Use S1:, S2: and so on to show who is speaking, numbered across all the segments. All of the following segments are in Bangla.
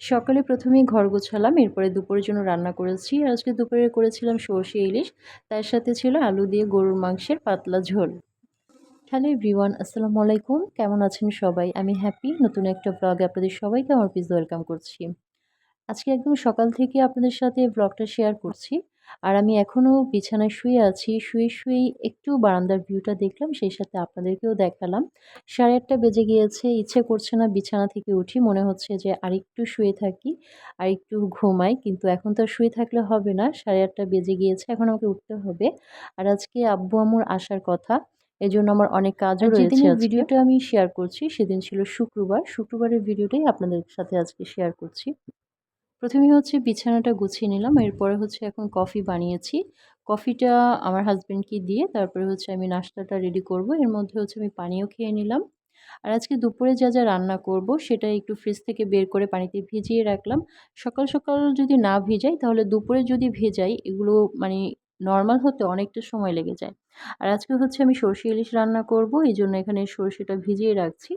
S1: সকালে প্রথমে ঘর গোছালাম, এরপরে দুপুরের জন্য রান্না করেছি। আর আজকে দুপুরে করেছিলাম সর্ষে ইলিশ, তার সাথে ছিল আলু দিয়ে গরুর মাংসের পাতলা ঝোল। হ্যালো এভরিওয়ান, আসসালামু আলাইকুম। কেমন আছেন সবাই? আমি হ্যাপি, নতুন একটা ব্লগে আপনাদের সবাইকে আমার পিস ওয়েলকাম করছি। আজকে একদম সকাল থেকে আপনাদের সাথে ব্লগটা শেয়ার করছি। আর আমি এখনও বিছানায় শুয়ে আছি। শুয়ে শুয়েই একটু বারান্দার ভিউটা দেখলাম সেই সাথে আপনাদেরকেও দেখালাম। সাড়ে আটটা বেজে গিয়েছে ইচ্ছে করছে না বিছানা থেকে উঠি। মনে হচ্ছে যে আরেকটু শুয়ে থাকি আর একটু ঘুমাই কিন্তু এখন তো শুয়ে থাকলে হবে না। সাড়ে আটটা বেজে গিয়েছে এখন আমাকে উঠতে হবে। আর আজকে আব্বু আমুর আসার কথা এজন্য আমার অনেক কাজও রয়েছে ভিডিওটা আমি শেয়ার করছি সেদিন ছিল শুক্রবার। শুক্রবারের ভিডিওটাই আপনাদের সাথে আজকে শেয়ার করছি। প্রথমে হচ্ছে বিছানাটা গুছিয়ে নিলাম, এরপরে হচ্ছে এখন কফি বানিয়েছি। কফিটা আমার হাজব্যান্ডকে দিয়ে তারপরে হচ্ছে আমি নাস্তাটা রেডি করব, এর মধ্যে হচ্ছে আমি পানিও খেয়ে নিলাম। আর আজকে দুপুরে যা যা রান্না করব সেটা একটু ফ্রিজ থেকে বের করে পানিতে ভিজিয়ে রাখলাম। সকাল সকাল যদি না ভিজাই তাহলে দুপুরে যদি ভেজাই এগুলো মানে নর্মাল হতে অনেকটা সময় লেগে যায়। আর আজকে হচ্ছে আমি সর্ষে ইলিশ রান্না করব এই জন্য এখানে সর্ষেটা ভিজিয়ে রাখছি।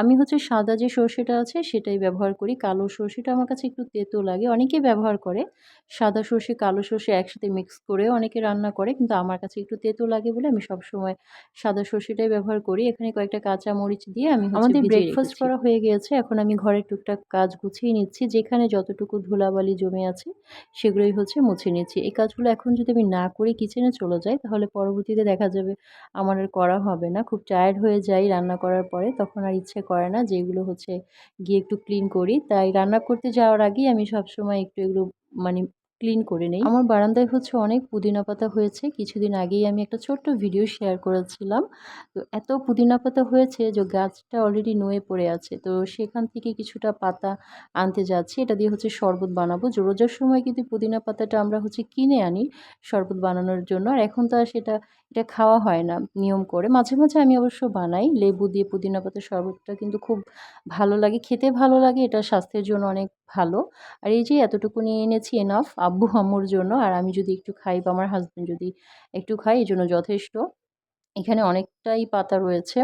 S1: আমি হচ্ছে সাদা যে সর্ষেটা আছে সেটাই ব্যবহার করি। কালো সর্ষেটা আমার কাছে একটু তেতো লাগে অনেকে ব্যবহার করে। সাদা সর্ষে কালো সর্ষে একসাথে মিক্স করেও অনেকে রান্না করে কিন্তু আমার কাছে একটু তেতো লাগে বলে আমি সবসময় সাদা সর্ষেটাই ব্যবহার করি। এখানে কয়েকটা কাঁচা মরিচ দিয়ে আমি আমাদের ব্রেকফাস্ট করা হয়ে গিয়েছে এখন আমি ঘরের টুকটাক কাজ গুছিয়ে নিচ্ছি যেখানে যতটুকু ধুলাবালি জমে আছে সেগুলোই হচ্ছে মুছে নিচ্ছি। এই কাজগুলো এখন যদি আমি না করে কিচেনে চলে যাই তাহলে পরবর্তীতে দেখা যাবে আমার আর করা হবে না। খুব টায়ার্ড হয়ে যাই রান্না করার পরে, তখন আর ইচ্ছে করে না যেগুলো হচ্ছে গিয়ে একটু ক্লিন করি। তাই রান্না করতে যাওয়ার আগেই আমি সবসময় একটু এগুলো মানে ক্লিন করে নেই। আমার বারান্দায় হচ্ছে অনেক পুদিনা পাতা হয়েছে। কিছুদিন আগেই আমি একটা ছোট্ট ভিডিও শেয়ার করেছিলাম। তো এত পুদিনা পাতা হয়েছে যে গাছটা অলরেডি নুয়ে পড়ে আছে। তো সেখান থেকে কিছুটা পাতা আনতে যাচ্ছি। এটা দিয়ে হচ্ছে শরবত বানাবো। যে রোজার সময় কিন্তু পুদিনা পাতাটা আমরা হচ্ছে কিনে আনি শরবত বানানোর জন্য। আর এখন তো আর সেটা, এটা খাওয়া হয় না নিয়ম করে। মাঝে মাঝে আমি অবশ্য বানাই। লেবু দিয়ে পুদিনা পাতার শরবতটা কিন্তু খুব ভালো লাগে। খেতে ভালো লাগে। এটা স্বাস্থ্যের জন্য অনেক ভালো। আর এই যে এতটুকু নিয়ে এনেছি এনাফ আব্বু আম্মুর জন্য। আর আমি যদি একটু খাই বা আমার হাজব্যান্ড যদি একটু খাই এই জন্য যথেষ্ট। এখানে অনেকটাই পাতা রয়েছে।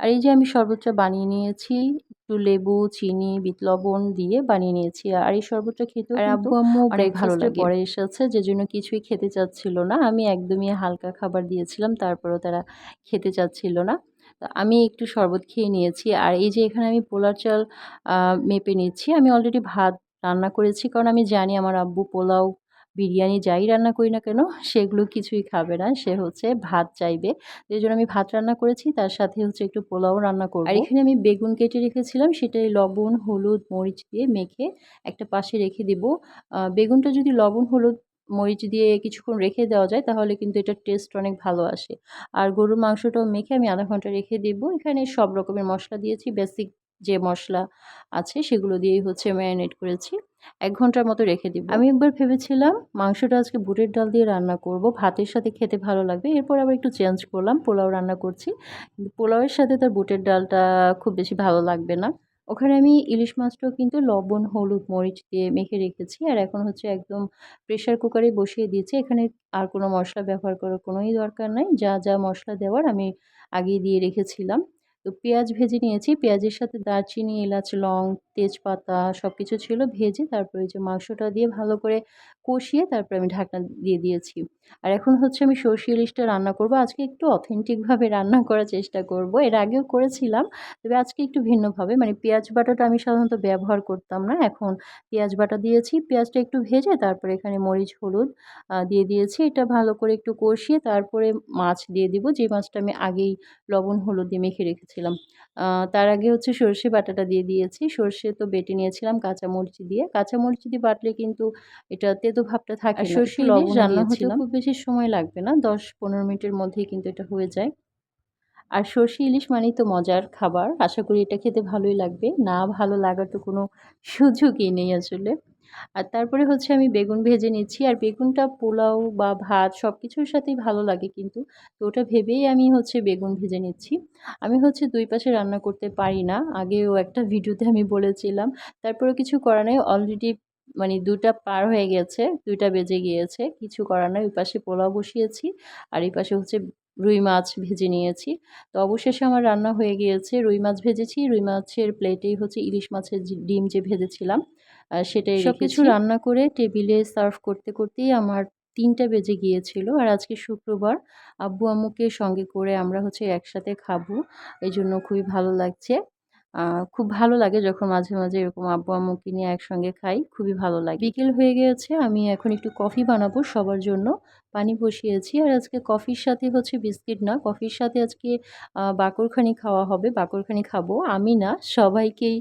S1: আর এই যে আমি শরবতটা বানিয়ে নিয়েছি একটু লেবু চিনি বিট লবণ দিয়ে বানিয়ে নিয়েছি। আর এই শরবতটা খেতে আর আব্বু আম্মু অনেক ভালো লাগে। পরে এসেছে যে জন্য কিছুই খেতে চাচ্ছিল না। আমি একদমই হালকা খাবার দিয়েছিলাম তারপরেও তারা খেতে চাচ্ছিল না। আমি একটু শরবত খেয়ে নিয়েছি। আর এই যে এখানে আমি পোলার চাল মেপে নিচ্ছি। আমি অলরেডি ভাত রান্না করেছি। কারণ আমি জানি আমার আব্বু পোলাও, বিরিয়ানি যাই রান্না করি না কেন, সেগুলো কিছুই খাবে না। সে হচ্ছে ভাত চাইবে। এই জন্য আমি ভাত রান্না করেছি। তার সাথে হচ্ছে একটু পোলাও রান্না করব। আর এখানে আমি বেগুন কেটে রেখেছিলাম। সেটাই লবণ, হলুদ, মরিচ দিয়ে মেখে একটা পাশে রেখে দেব। বেগুনটা যদি লবণ, হলুদ, মরিচ দিয়ে কিছুক্ষণ রেখে দেওয়া যায়, তাহলে কিন্তু এটার টেস্ট অনেক ভালো আসে। আর গরুর মাংসটাও মেখে আমি আধা ঘণ্টা রেখে দেবো। এখানে সব রকমের মশলা দিয়েছি। বেসিক যে মশলা আছে সেগুলো দিয়েই হচ্ছে ম্যারিনেট করেছি। এক ঘণ্টার মতো রেখে দিব। আমি একবার ভেবেছিলাম মাংসটা আজকে বুটের ডাল দিয়ে রান্না করব, ভাতের সাথে খেতে ভালো লাগবে। এরপর আবার একটু চেঞ্জ করলাম, পোলাও রান্না করছি। পোলাওয়ের সাথে তার বুটের ডালটা খুব বেশি ভালো লাগবে না। ওখানে আমি ইলিশ মাছটাও কিন্তু লবণ, হলুদ, মরিচ দিয়ে মেখে রেখেছি। আর এখন হচ্ছে একদম প্রেশার কুকারে বসিয়ে দিয়েছি। এখানে আর কোনো মশলা ব্যবহার করার কোনোই দরকার নাই। যা যা মশলা দেওয়ার আমি আগেই দিয়ে রেখেছিলাম। তো পেঁয়াজ ভেজে নিয়েছি। পেঁয়াজের সাথে দারচিনি এলাচ লং তেজপাতা সব কিছু ছিল ভেজে তারপরে যে মাংসটা দিয়ে ভালো করে কষিয়ে তারপরে আমি ঢাকনা দিয়ে দিয়েছি। আর এখন হচ্ছে আমি সর্ষে ইলিশটা রান্না করব। আজকে একটু অথেন্টিকভাবে রান্না করার চেষ্টা করব। এর আগেও করেছিলাম, তবে আজকে একটু ভিন্নভাবে। মানে পেঁয়াজ বাটাটা আমি সাধারণত ব্যবহার করতাম না। এখন পেঁয়াজ বাটা দিয়েছি, পেঁয়াজটা একটু ভেজে তারপরে এখানে মরিচ, হলুদ দিয়ে দিয়েছি। এটা ভালো করে একটু কষিয়ে তারপরে মাছ দিয়ে দিব। যে মাছটা আমি আগেই লবণ, হলুদ দিয়ে মেখে রেখেছিলাম। তার আগে হচ্ছে সর্ষে বাটাটা দিয়ে দিয়েছি। সর্ষে তো বেটে নিয়েছিলাম কাঁচামরিচ দিয়ে। কাঁচামরিচ দিয়ে বাটলে কিন্তু এটা তেতো ভাবটা থাকে সর্ষে লবণ রান্না হতে খুব বেশি সময় লাগবে না দশ পনেরো মিনিটের মধ্যেই কিন্তু এটা হয়ে যায়। আর সর্ষে ইলিশ মানেই তো মজার খাবার আশা করি এটা খেতে ভালোই লাগবে। না ভালো লাগার তো কোনো সুযোগই নেই আসলে। আর তারপরে হচ্ছে আমি বেগুন ভেজে নিচ্ছি। আর বেগুনটা পোলাও বা ভাত সব কিছুর সাথেই ভালো লাগে কিন্তু। তো ওটা ভেবেই আমি হচ্ছে বেগুন ভেজে নিচ্ছি। আমি হচ্ছে দুই পাশে রান্না করতে পারি না। আগেও একটা ভিডিওতে আমি বলেছিলাম। তারপরে কিছু করার নেই। অলরেডি মানে দুটা পার হয়ে গেছে, দুইটা বেজে গিয়েছে। কিছু করার নয় ওই পাশে পোলাও বসিয়েছি। আর এই পাশে হচ্ছে রুই মাছ ভেজে নিয়েছি। তো অবশেষে আমার রান্না হয়ে গিয়েছে। রুই মাছ ভেজেছি। রুই মাছের প্লেটেই হচ্ছে ইলিশ মাছের ডিম যে ভেজেছিলাম। সেটাই সব কিছু রান্না করে টেবিলে সার্ভ করতে করতেই আমার তিনটা বেজে গিয়েছিল। আর আজকে শুক্রবার আব্বু আম্মুকে সঙ্গে করে আমরা হচ্ছে একসাথে খাব। এই জন্য খুবই ভালো লাগছে। খুব ভালো লাগে যখন মাঝে মাঝে এরকম আব্বু, আম্মুকে নিয়ে একসঙ্গে খাই, খুবই ভালো লাগে। বিকেল হয়ে গিয়েছে, আমি এখন একটু কফি বানাবো সবার জন্য। পানি বসিয়েছি আর আজকে কফির সাথে হচ্ছে বিস্কিট না, কফির সাথে আজকে বাকরখানি খাওয়া হবে, বাকরখানি খাব। আমি না, সবাইকেই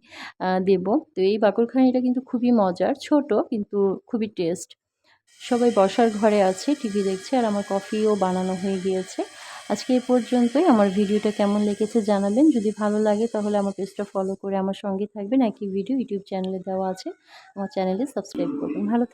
S1: দেব। তো এই বাকরখানিটা কিন্তু খুবই মজার, ছোট কিন্তু খুবই টেস্ট। সবাই বসার ঘরে আছে, টিভি দেখছে আর আমার কফিও বানানো হয়ে গিয়েছে। আজকে এ পর্যন্তই। আমার ভিডিওটা কেমন লেগেছে জানাবেন। যদি ভালো লাগে তাহলে আমার পেজটা ফলো করে আমার সঙ্গে থাকবেন। একই ভিডিও ইউটিউব চ্যানেলে দেওয়া আছে। আমার চ্যানেলে সাবস্ক্রাইব করবেন। ভালো